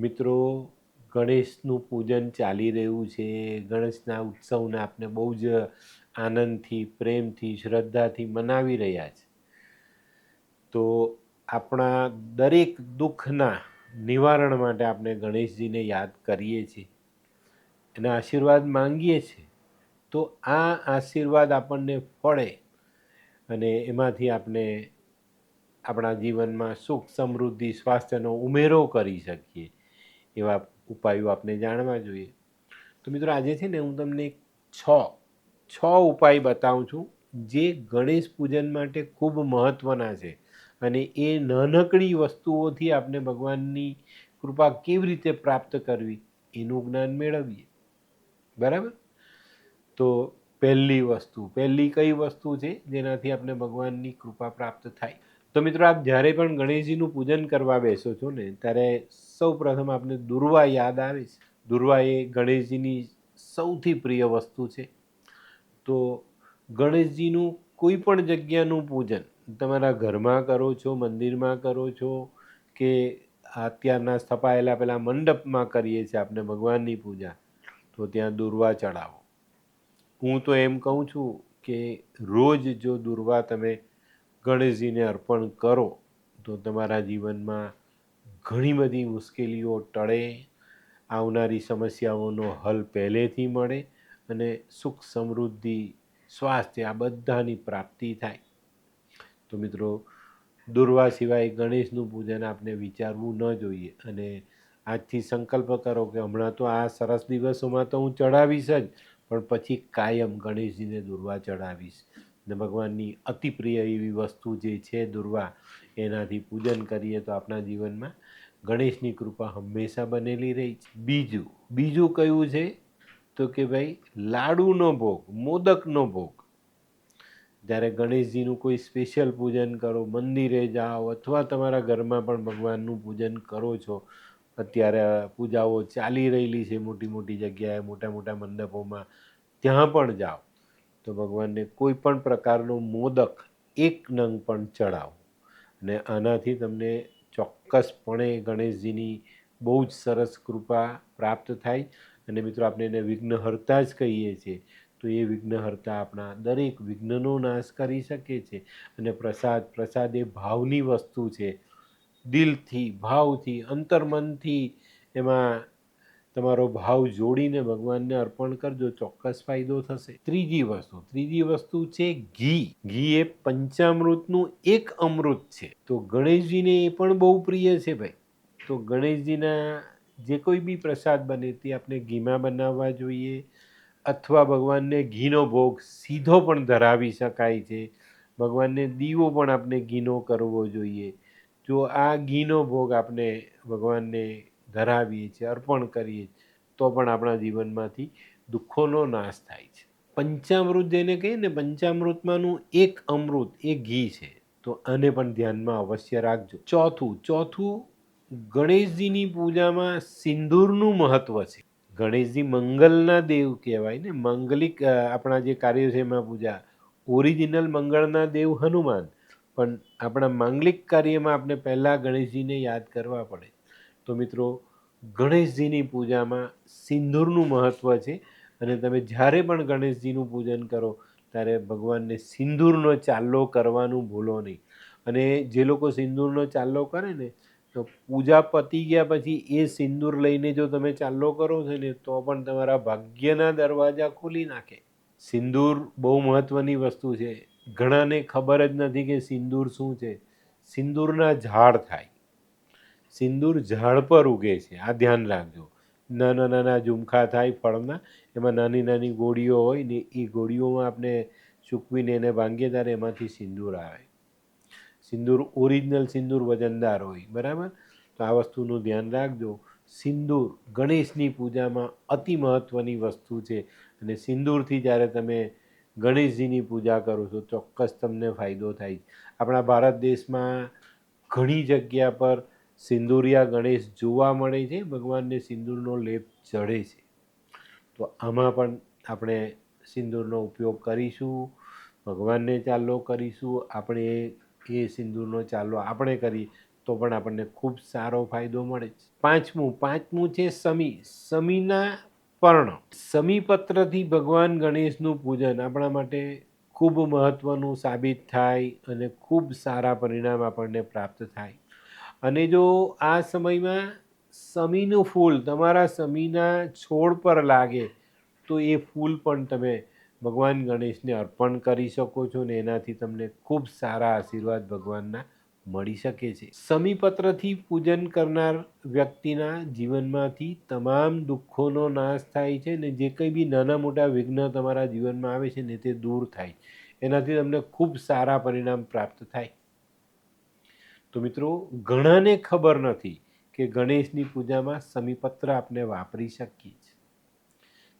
મિત્રો, ગણેશનું પૂજન ચાલી રહ્યું છે. ગણેશના ઉત્સવને આપણે બહુ જ આનંદથી, પ્રેમથી, શ્રદ્ધાથી મનાવી રહ્યા છે. તો આપણા દરેક દુઃખના નિવારણ માટે આપણે ગણેશજીને યાદ કરીએ છીએ. એના આશીર્વાદ માંગીએ છીએ. તો આ આશીર્વાદ આપણને ફળે અને એમાંથી આપણે આપણા જીવનમાં સુખ સમૃદ્ધિ, સ્વાસ્થ્યનો ઉમેરો કરી શકીએ. એવા ઉપાયો આપણે જાણવા જોઈએ. તો મિત્રો આજે છે ને હું તમને છ છ ઉપાય બતાવું છું જે ગણેશ પૂજન માટે ખૂબ મહત્ત્વના છે અને એ નાનકડી વસ્તુઓથી આપણે ભગવાનની કૃપા કેવી રીતે પ્રાપ્ત કરવી એનું જ્ઞાન મેળવીએ. બરાબર? તો પહેલી વસ્તુ, પહેલી કઈ વસ્તુ છે જેનાથી આપણે ભગવાનની કૃપા પ્રાપ્ત થાય? તો મિત્રો, આપ જ્યારે પણ ગણેશજીનું પૂજન કરવા બેસો છો ને, ત્યારે સૌ પ્રથમ આપને દુર્વા યાદ આવે છે. દુર્વા એ ગણેશજીની સૌથી પ્રિય વસ્તુ છે. તો ગણેશજીનું કોઈ પણ જગ્યાનું પૂજન તમારા ઘરમાં કરો છો, મંદિરમાં કરો છો કે અત્યારના સ્થપાયેલા પેલા મંડપમાં કરીએ છીએ આપણે ભગવાનની પૂજા, તો ત્યાં દુર્વા ચડાવો હું તો એમ કહું છું કે રોજ જો દુર્વા તમે ગણેશજીને અર્પણ કરો, તો તમારા જીવનમાં ઘણી બધી મુશ્કેલીઓ ટળે, આવનારી સમસ્યાઓનો હલ પહેલેથી મળે અને સુખ સમૃદ્ધિ, સ્વાસ્થ્ય આ બધાની પ્રાપ્તિ થાય. તો મિત્રો, દુર્વા સિવાય ગણેશનું પૂજન આપણે વિચારવું ન જોઈએ અને આજથી સંકલ્પ કરો કે હમણાં તો આ સરસ દિવસોમાં તો હું ચડાવીશ જ, પણ પછી કાયમ ગણેશજીને દુર્વા ચડાવીશ ને ભગવાનની અતિ પ્રિય એવી વસ્તુ જે છે દુર્વા, એનાથી પૂજન કરીએ તો આપણા જીવનમાં ગણેશની કૃપા હંમેશા બનેલી રહી છે. બીજું બીજું કયું છે? તો કે ભાઈ, લાડુનો ભોગ, મોદકનો ભોગ. જ્યારે ગણેશજીનું કોઈ સ્પેશિયલ પૂજન કરો, મંદિરે જાઓ અથવા તમારા ઘરમાં પણ ભગવાનનું પૂજન કરો છો, અત્યારે પૂજાઓ ચાલી રહેલી છે મોટી મોટી જગ્યાએ, મોટા મોટા મંડપોમાં, ત્યાં પણ જાઓ. તો ભગવાનને કોઈ પણ પ્રકારનો મોદક એક નંગ પણ ચડાવો. અને આનાથી તમને ચોક્કસપણે ગણેશજીની બહુ જ સરસ કૃપા પ્રાપ્ત થાય. અને મિત્રો, આપણે એને વિઘ્નહર્તા જ કહીએ છીએ. તો એ વિઘ્નહર્તા આપણા દરેક વિઘ્નનો નાશ કરી શકે છે. અને પ્રસાદ પ્રસાદ એ ભાવની વસ્તુ છે. દિલથી, ભાવથી, અંતર્મનથી એમાં તમારો ભાવ જોડીને ભગવાનને અર્પણ કરજો, ચોક્કસ ફાયદો થશે. ત્રીજી વસ્તુ ત્રીજી વસ્તુ છે ઘી. ઘી એ પંચામૃતનું એક અમૃત છે. તો ગણેશજીને એ પણ બહુ પ્રિય છે ભાઈ. તો ગણેશજીના જે કોઈ બી પ્રસાદ બને તે આપણે ઘીમાં બનાવવા જોઈએ અથવા ભગવાનને ઘીનો ભોગ સીધો પણ ધરાવી શકાય છે. ભગવાનને દીવો પણ આપણે ઘીનો કરવો જોઈએ. જો આ ઘીનો ભોગ આપણે ભગવાનને ધરાવીએ છીએ, અર્પણ કરીએ તો પણ આપણા જીવનમાંથી દુઃખોનો નાશ થાય છે. પંચામૃત જેને કહીએ ને, પંચામૃતમાંનું એક અમૃત, એ ઘી છે. તો આને પણ ધ્યાનમાં અવશ્ય રાખજો. ચોથું ચોથું ગણેશજીની પૂજામાં સિંદૂરનું મહત્ત્વ છે. ગણેશજી મંગલના દેવ કહેવાય ને, મંગલિક આપણા જે કાર્યો છે એમાં પૂજા, ઓરિજિનલ મંગળના દેવ હનુમાન. પણ આપણા માંગલિક કાર્યમાં આપણે પહેલાં ગણેશજીને યાદ કરવા પડે. તો મિત્રો, ગણેશજીની પૂજામાં સિંદૂરનું મહત્ત્વ છે અને તમે જ્યારે પણ ગણેશજીનું પૂજન કરો, ત્યારે ભગવાનને સિંદૂરનો ચાલ્લો કરવાનું ભૂલો નહીં. અને જે લોકો સિંદૂરનો ચાલ્લો કરે ને, તો પૂજા પતી ગયા પછી એ સિંદૂર લઈને જો તમે ચાલ્લો કરો છો ને, તો પણ તમારા ભાગ્યના દરવાજા ખોલી નાખે. સિંદૂર બહુ મહત્ત્વની વસ્તુ છે. ઘણાને ખબર જ નથી કે સિંદૂર શું છે. સિંદૂરના ઝાડ થાય. સિંદૂર ઝાડ પર ઉગે છે. આ ધ્યાન રાખજો. નાના નાના ઝુમખા થાય ફળના, એમાં નાની નાની ગોળીઓ હોય ને એ ગોળીઓમાં આપણે સૂકવીને એને ભાંગીએ ત્યારે એમાંથી સિંદૂર આવે. સિંદૂર ઓરિજિનલ સિંદૂર વજનદાર હોય, બરાબર? તો આ વસ્તુનું ધ્યાન રાખજો. સિંદૂર ગણેશની પૂજામાં અતિ મહત્ત્વની વસ્તુ છે અને સિંદૂરથી જ્યારે તમે ગણેશજીની પૂજા કરો છો, ચોક્કસ તમને ફાયદો થાય આપણા ભારત દેશમાં ઘણી જગ્યા પર સિંદૂરિયા ગણેશ જોવા મળે છે, ભગવાનને સિંદૂરનો લેપ ચડે છે. તો આમાં પણ આપણે સિંદૂરનો ઉપયોગ કરીશું, ભગવાનને ચાલો કરીશું, આપણે એ સિંદૂરનો ચાલો આપણે કરીએ, તો પણ આપણને ખૂબ સારો ફાયદો મળે છે. પાંચમું પાંચમું છે સમી, સમીના પર્ણ. સમીપત્રથી ભગવાન ગણેશનું પૂજન આપણા માટે ખૂબ મહત્ત્વનું સાબિત થાય અને ખૂબ સારા પરિણામ આપણને પ્રાપ્ત થાય. અને જો આ સમયમાં સમીનું ફૂલ તમારા સમીના છોડ પર લાગે, તો એ ફૂલ પણ તમે ભગવાન ગણેશને અર્પણ કરી શકો છો ને એનાથી તમને ખૂબ સારા આશીર્વાદ ભગવાનના મળી શકે છે. સમીપત્રથી પૂજન કરનાર વ્યક્તિના જીવનમાંથી તમામ દુઃખોનો નાશ થાય છે ને જે કંઈ બી નાના મોટા વિઘ્ન તમારા જીવનમાં આવે છે ને તે દૂર થાય. એનાથી તમને ખૂબ સારા પરિણામ પ્રાપ્ત થાય. તો મિત્રો ઘણાને ખબર નથી કે ગણેશની પૂજામાં સમીપત્ર આપણે વાપરી શકીએ છીએ.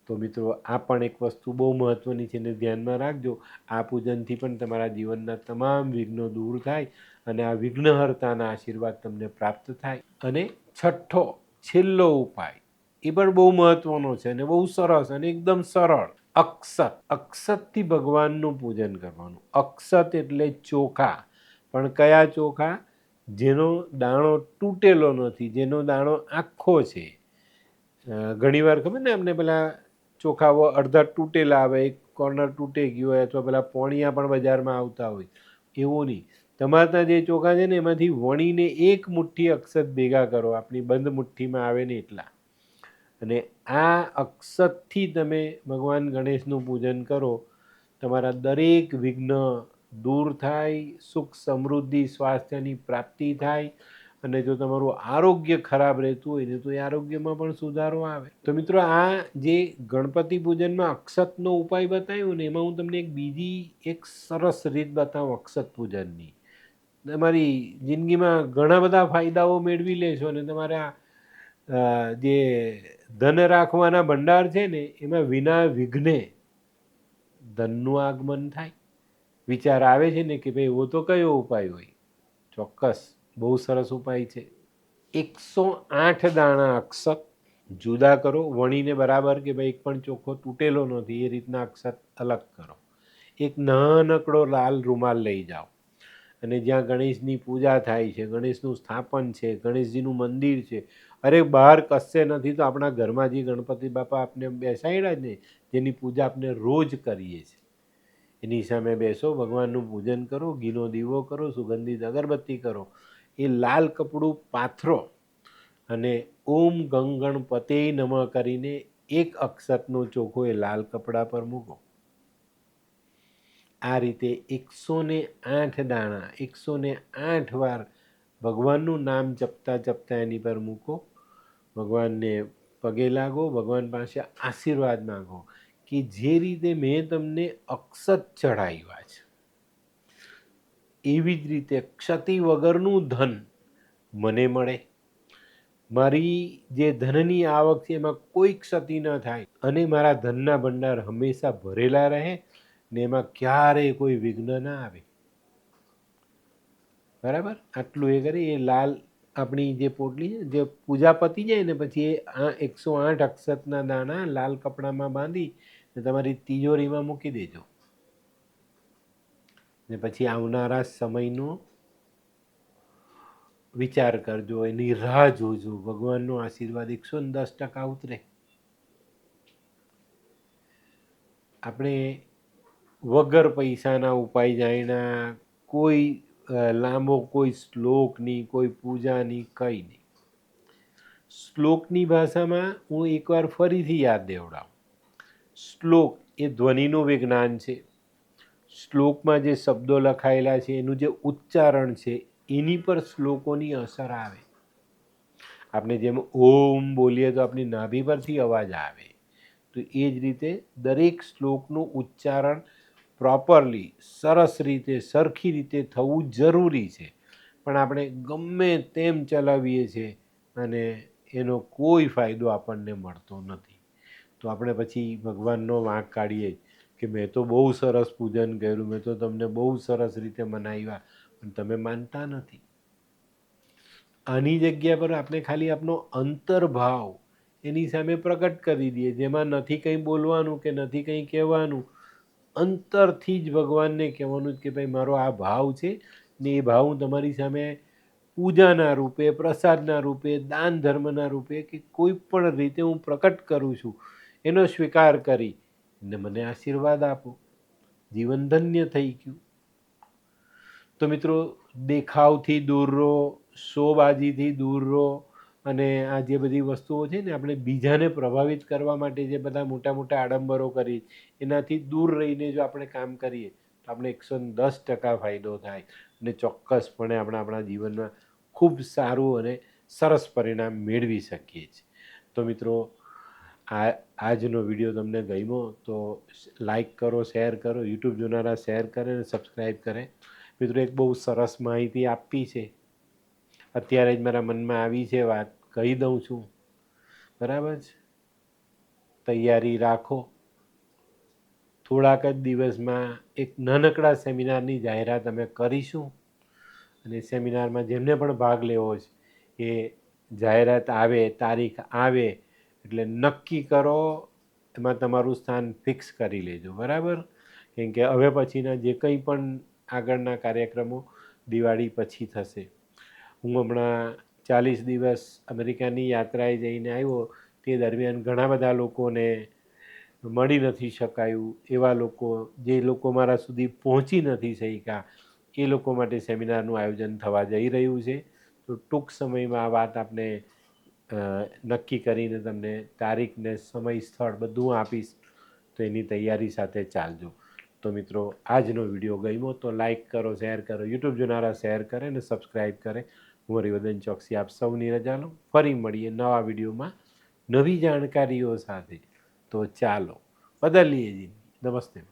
તો મિત્રો, આ પણ એક વસ્તુ બહુ મહત્ત્વની છે ને ધ્યાનમાં રાખજો. આ પૂજનથી પણ તમારા જીવનના તમામ વિઘ્નો દૂર થાય અને આ વિઘ્નહર્તાના આશીર્વાદ તમને પ્રાપ્ત થાય. અને છઠ્ઠો, છેલ્લો ઉપાય, એ પણ બહુ મહત્ત્વનો છે અને બહુ સરસ અને એકદમ સરળ. અક્ષત, અક્ષતથી ભગવાનનું પૂજન કરવાનું. અક્ષત એટલે ચોખા. પણ કયા ચોખા? જેનો દાણો તૂટેલો નથી, જેનો દાણો આખો છે. ઘણીવાર ખબર ને આપણે પેલા ચોખાઓ અડધા તૂટેલા આવે, એક કોર્નર તૂટે ગયું હોય અથવા પેલા પોણિયા પણ બજારમાં આવતા હોય. એવું નહીં. તમારા ત્યાં જે ચોખા છે ને એમાંથી વણીને એક મુઠ્ઠી અક્ષત ભેગા કરો આપણી બંધ મુઠ્ઠીમાં આવે ને એટલા. અને આ અક્ષતથી તમે ભગવાન ગણેશનું પૂજન કરો, તમારા દરેક વિઘ્ન દૂર થાય, સુખ સમૃદ્ધિ, સ્વાસ્થ્યની પ્રાપ્તિ થાય અને જો તમારું આરોગ્ય ખરાબ રહેતું હોય ને તો એ આરોગ્યમાં પણ સુધારો આવે. તો મિત્રો આ જે ગણપતિ પૂજનમાં અક્ષતનો ઉપાય બતાવ્યો ને એમાં હું તમને એક બીજી એક સરસ રીત બતાવું અક્ષત પૂજનની. તમારી જિંદગીમાં ઘણા બધા ફાયદાઓ મેળવી લેશો અને તમારા જે ધન રાખવાના ભંડાર છે ને એમાં વિના વિઘ્ને ધનનું આગમન થાય. વિચાર આવે છે ને કે ભાઈ એવો તો કયો ઉપાય હોય? ચોક્કસ, બહુ સરસ ઉપાય છે. એકસો આઠ દાણા અક્ષત જુદા કરો, વણીને બરાબર કે ભાઈ, એક પણ ચોખ્ખો તૂટેલો નથી, એ રીતના અક્ષત અલગ કરો. એક નાનકડો લાલ રૂમાલ લઈ જાઓ. અને જ્યાં ગણેશની પૂજા થાય છે, ગણેશનું સ્થાપન છે, ગણેશજીનું મંદિર છે, અરે બહાર કશે નથી તો આપણા ઘરમાં જે ગણપતિ બાપા આપણે બેસાડ્યા જ ને, જેની પૂજા આપણે રોજ કરીએ છીએ. એની સામે બેસો, ભગવાનનું પૂજન કરો, ઘીનો દીવો કરો, સુગંધિત અગરબત્તી કરો. એ લાલ કપડું પાથરો અને ઓમ ગંગણપતે નમ કરીને એક અક્ષતનો ચોખ્ખો એ લાલ કપડા પર મૂકો. આ રીતે એકસો ને આઠ દાણા એકસો ને આઠ વાર ભગવાનનું નામ જપતા જપતા એની પર મૂકો. ભગવાનને પગે લાગો, ભગવાન પાસે આશીર્વાદ માગો. કે જે રીતે મેં તમને અક્ષત ચઢાવ્યા છે, એવી જ રીતે ક્ષતિ વગરનું ધન મને મળે. મારી જે ધનની આવક છે, એમાં કોઈ ક્ષતિ ન થાય અને મારા ધનના ભંડાર હંમેશા ભરેલા રહે ને એમાં ક્યારેય કોઈ વિઘ્ન ના આવે. બરાબર? આટલું એ કરી, એ લાલ આપણી જે પોટલી છે જે પૂજા પતી જાય ને, પછી એ આ એકસો આઠ અક્ષતના દાણા લાલ કપડામાં બાંધી ને તમારી તિજોરીમાં મૂકી દેજો. ને પછી આવનારા સમયનો વિચાર કરજો, એની રાહ જોજો. ભગવાનનો આશીર્વાદ એકસો ને દસ ટકા ઉતરે. આપણે વગર પૈસાના ઉપાય જાણ્યા, કોઈ લાંબો કોઈ શ્લોકની કોઈ પૂજાની કંઈ નહીં. શ્લોકની ભાષામાં હું એકવાર ફરીથી યાદ દેવડાવું. શ્લોક એ ધ્વનિનું વિજ્ઞાન છે. શ્લોકમાં જે શબ્દો લખાયેલા છે, એનું જે ઉચ્ચારણ છે, એની પર શ્લોકોની અસર આવે. આપણે જેમ ઓમ બોલીએ તો આપણી નાભી પરથી અવાજ આવે. તો એ જ રીતે દરેક શ્લોકનું ઉચ્ચારણ પ્રોપરલી, સરસ રીતે, સરખી રીતે થવું જરૂરી છે. પણ આપણે ગમે તેમ ચલાવીએ છીએ અને એનો કોઈ ફાયદો આપણને મળતો નથી. તો આપણે પછી ભગવાનનો વાંક કાઢીએ કે મેં તો બહુ સરસ પૂજન કર્યું, મેં તો તમને બહુ સરસ રીતે મનાવ્યા, પણ તમે માનતા નથી. આની જગ્યા પર આપણે ખાલી આપણો અંતર્ભાવ એની સામે પ્રગટ કરી દઈએ, જેમાં નથી કંઈ બોલવાનું કે નથી કંઈ કહેવાનું. અંતરથી જ ભગવાનને કહેવાનું કે ભાઈ, મારો આ ભાવ છે ને એ ભાવ હું તમારી સામે પૂજાના રૂપે, પ્રસાદના રૂપે, દાન ધર્મના રૂપે કે કોઈ પણ રીતે હું પ્રકટ કરું છું એનો સ્વીકાર કરી, ને મને આશીર્વાદ આપો. જીવન ધન્ય થઈ ગયું. તો મિત્રો, દેખાવથી દૂર રહો, શોબાજીથી દૂર રહો, અને આ જે બધી વસ્તુઓ છે ને આપણે બીજાને પ્રભાવિત કરવા માટે જે બધા મોટા મોટા આડંબરો કરી, એનાથી દૂર રહીને જો આપણે કામ કરીએ, તો આપણે એકસો દસ ટકા ફાયદો થાય. અને ચોક્કસપણે આપણે આપણા જીવનમાં ખૂબ સારું અને સરસ પરિણામ મેળવી શકીએ છીએ. તો મિત્રો આ, આજનો વીડિયો તમને ગમ્યો તો લાઈક કરો શેર કરો યુટ્યુબ જોનારા શેર કરે અને સબસ્ક્રાઈબ કરે. મિત્રો, એક બહુ સરસ માહિતી આપી છે. અત્યારે જ મારા મનમાં આવી છે વાત. કહી દઉં છું. બરાબર છે? તૈયારી રાખો. થોડાક જ દિવસમાં એક નાનકડા સેમિનારની જાહેરાત અમે કરીશું. અને સેમિનારમાં જેમને પણ ભાગ લેવો છે, એ જાહેરાત આવે, તારીખ આવે એટલે નક્કી કરો, એમાં તમારું સ્થાન ફિક્સ કરી લેજો, બરાબર? કેમ કે હવે પછીના જે કંઈ પણ આગળના કાર્યક્રમો દિવાળી પછી થશે. હું હમણાં ચાલીસ દિવસ અમેરિકાની યાત્રાએ જઈને આવ્યો, તે દરમિયાન ઘણા બધા લોકોને મળી નથી શકાયું, એવા લોકો, જે લોકો મારા સુધી પહોંચી નથી શક્યા, એ લોકો માટે સેમિનારનું આયોજન થવા જઈ રહ્યું છે. તો ટૂંક સમયમાં આ વાત આપણે નક્કી કરીને તમને તારીખ ને સમય સ્થળ બધું આપીશ, તો એની તૈયારી સાથે ચાલજો. તો મિત્રો, આજનો વીડિયો ગમ્યો તો લાઇક કરો, શેર કરો, યુટ્યુબ જોનારા શેર કરે અને સબસ્ક્રાઈબ કરે. હું હરિવર્ધન ચોકસી આપ સૌની રજા લઉં. ફરી મળીએ નવા વિડીયોમાં નવી જાણકારીઓ સાથે. તો ચાલો, બદલીએ જી નમસ્તે.